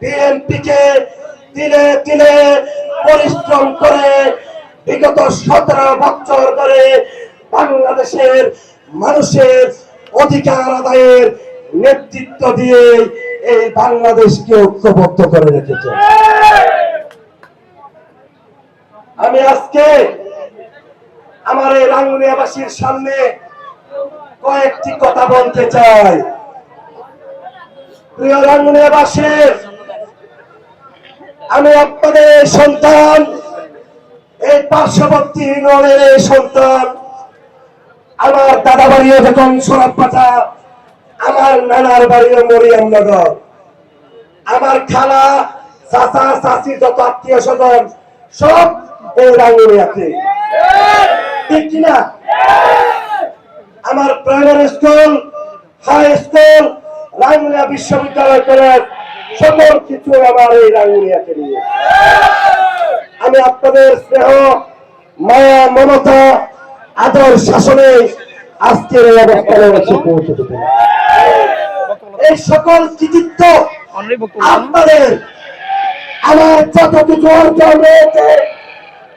বিএনপিকে দিনে দিনে পরিশ্রম করে বিগত সতেরো বছর ধরে বাংলাদেশের মানুষের অধিকার আদায়ের নেতৃত্ব দিয়ে এই বাংলাদেশকে ঐক্যবদ্ধ করে রেখেছে। আমি আজকে আমার এই রাঙ্গুনিয়াবাসীর সামনে কয়েকটি কথা বলতে চাই। প্রিয় রাঙ্গুনিয়াবাসী আমি আপনাদের সন্তান। এই পার্শ্ববর্তী এই সন্তান। আমার দাদা বাড়িও যখন সোনাপাটা আমার নানার বাড়িও মরিয়ামনগর। আমার খালা, চাচা, চাচি, যত আত্মীয় স্বজন, সব এই রাঙ্গুনিয়াতে ঠিক কিনা? আমার primary school, high school Rangunia বিশ্ববিদ্যালয় কলেজ। সকল কিছু আমার এই রাঙ্গুনিয়াকে নিয়ে। আমি আপনাদের স্নেহ মায়া মমতা আদর শাসনে আজকের এই অবস্থানে এসে পৌঁছতে পেরে এই সকল কৃতিত্ব আপনাদের আমার যত কিছু অর্জন রয়েছে